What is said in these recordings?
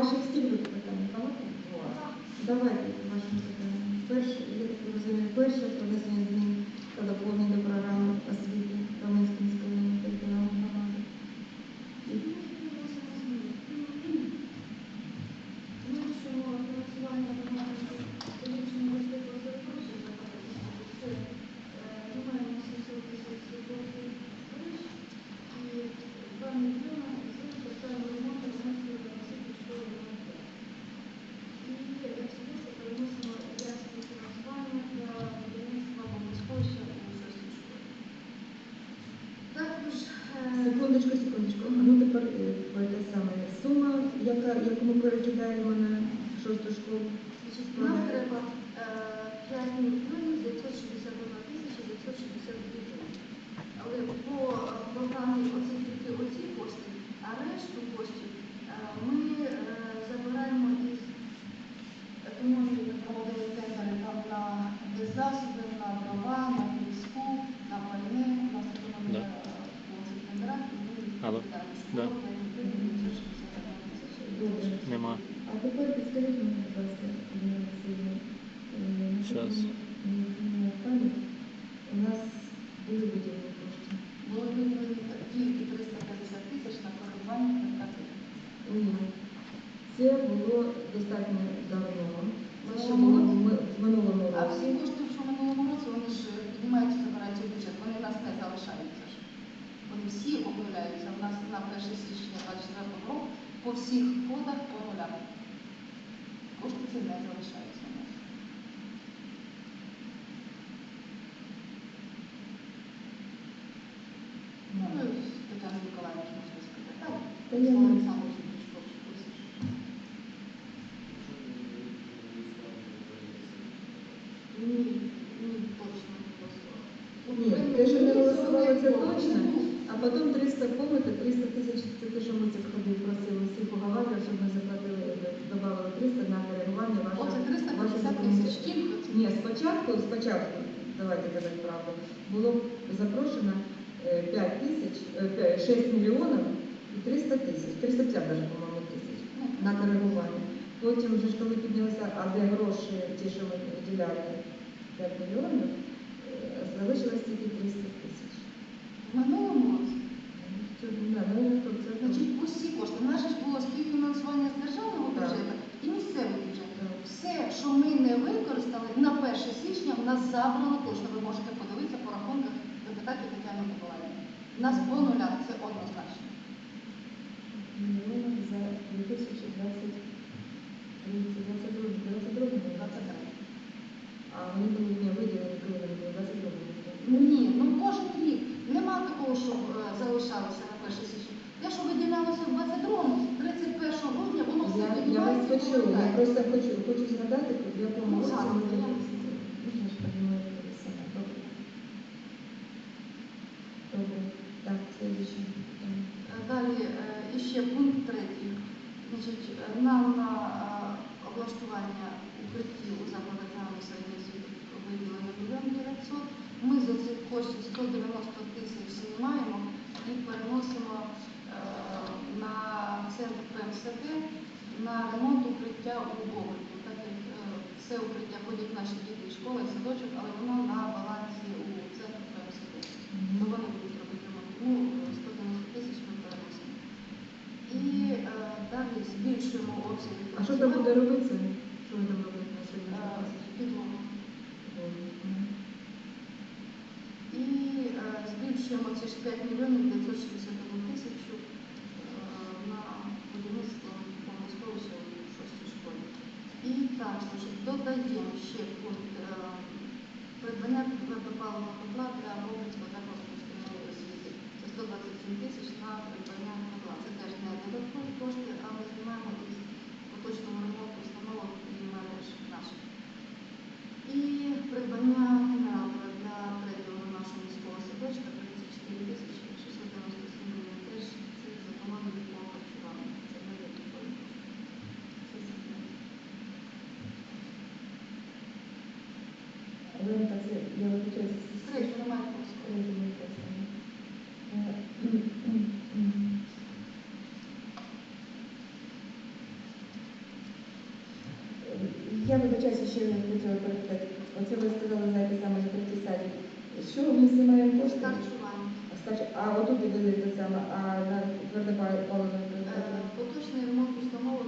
ваших стільки питань багато? Давайте вашим питання. Перше, я так розумію, перше про внесення змін та доповнення до програми освіти Кам'янської міської територіальної громади. Також Секундочку, секундочку. А ну тепер та те саме сума, яка, яку ми перекидаємо на шосту школу. нам треба е, 5 мільйонів 961 тисяча 962 гривень. Але по е, програмі оці тільки оці кошти, а решту коштів е, ми е, забираємо із Економії ми проводили тендери там на деззасоби, на дрова, на піску, на пальне. У нас економія Да. е, по цих тендерах. і ми Алло. Да. було 5 мільйонів 961 тисяча. Добре. Нема. А тепер підскажіть мені, будь ласка, на Щас. у нас були виділені кошти. Були виділені тільки 350 тисяч на коригування ПКТ. Ні. Це було достатньо давно. Це ще було в ми- в минулому А всі році. кошти, що в минулому році, вони ж піднімаються, забираються в бюджет, вони нас не залишаються на 1 січня 24 року по всіх кодах по нулям. Кошти ці не залишаються у нас. Ну, ви з Тетяною Миколаївною Спочатку, спочатку, давайте казати правду, було запрошено е, 5 тисяч, е, 6 мільйонів і 300 тисяч, 350 даже, по-моєму, тисяч на коригування. Потім вже коли піднялися, а де гроші, ті, що ми виділяли 5 мільйонів, е, залишилось тільки 300 тисяч. В минулому році. Ну, Значить, усі кошти. У нас же ж було співфінансування з державного Так. бюджету і місцевого бюджету. Так. Все, що ми не використали, на 1 січня в нас забрано точно. Ви можете подивитися по рахунках, запитати Тетяну Миколаївну. У нас по нулях, це однозначно. мільйонів за 2020 22 22 23. А вони були не виділені, були 22 Ні, ну кожен рік. Нема такого, щоб е, залишалося на 1 січня. Те, що виділялося в 22-му, 31 грудня, воно все Я, я вас почула, я просто хочу, хочу згадати, в якому Ну, році Далі е, іще пункт третій. Е, нам на е, облаштування укриттів у закладах загальної середньої освіти виділено мільйон 900. Ми з цих коштів 190 тисяч знімаємо і переносимо е, на центр ПМСД на ремонт укриття у Богольку. Це укриття ходять наші діти і школа, і садочок, але воно на балансі у центру ПМСД. То вони будуть робити ремонт. Ну, 190 тисяч ми переносимо. І е, далі збільшуємо обсяги. А що там буде робитися? Що ви там робите на сьогодні? Е, Підлогу. І е, збільшуємо ці ж 5 мільйонів 961 тисячу І також додаємо ще пункт е, придбання паливного котла для Богницького закладу професійної освіти. Це 127 тисяч на придбання котла. Це теж не додаткові кошти, а ми знімаємо із поточного ремонту Я вибачаюся, що я не хотіла перепитати. Оце ви сказали, знаєте, саме про ті саді. Що ми знімаємо кошти? Старшування. А отут іде те саме, а на твердопаливно? Е, поточний ремонт установок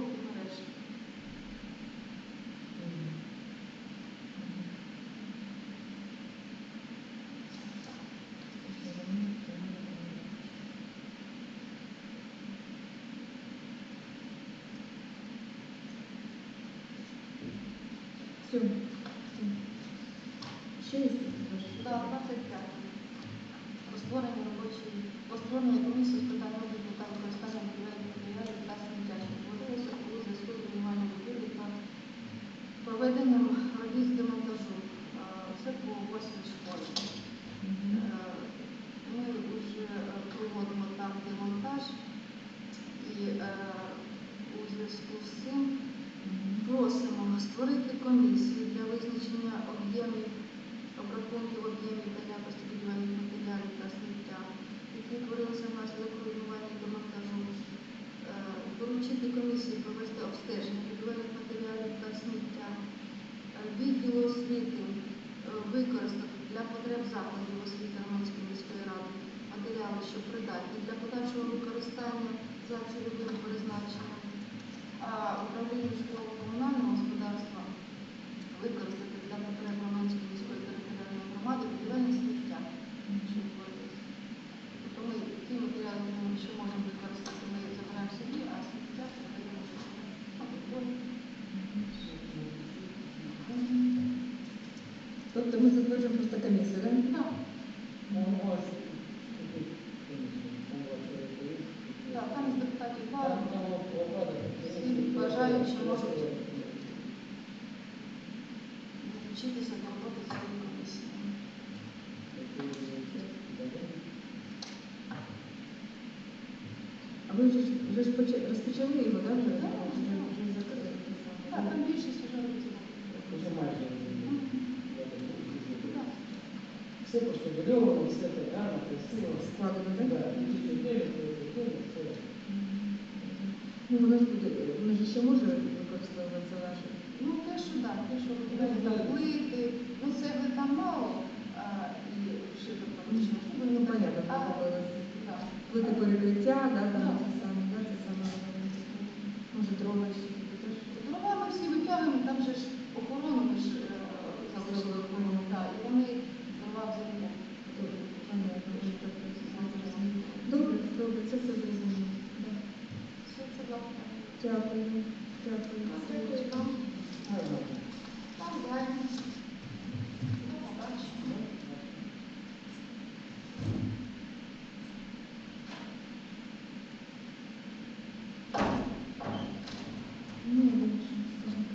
і мереж. Все. Ще є? Да, 25. Про створення робочої, про створення комісії з питань обліку та використання будівельних матеріалів та сміття, що створилося у зв'язку з руйнуванням будівлі та проведенням робіт з демонтажу. Це по восьмій школі. Е, Ми вже е, проводимо там демонтаж і е, у зв'язку з цим просимо створити комісію для визначення об'ємів, обрахунків об'ємів та якості будівельних матеріалів та сміття, які творилися внаслідок руйнування і демонтажу. Е, Доручити комісії провести обстеження будівельних матеріалів та сміття, відділу освіти е, використати для потреб закладів освіти Романської міської ради матеріали, що придатні для подальшого використання за цільовим призначенням, а управління житлово-комунального господарства використати для потреб Романської міської територіальної громади будівельне сміття, що вводиться. Тобто ми ті матеріали, ще можемо використати, ми забираємо собі, а сміття контроль. Тобто ми затверджуємо просто комісію, так, там з депутатів вали. Всі бажаючі можуть долучитися до роботи цієї комісії. А ви вже ж вже ж поча- розпочали його, так? Вже Так, вже вже закрили. Так, там більшість вже робиться. Все пошевельовано, все так гарно, красиво. Складено, Да, так? дійсно, дев'ять, дев'ять, все. Ну, воно ж буде, воно ж ще може використовуватися ваше. Ну, те, що так, те, що робили там плити, ну цегли там мало, а, і там ще. Ну, понятно, А, так робилося. да. Плити перекриття, да, там Так. це саме, да, це саме. Може, дрова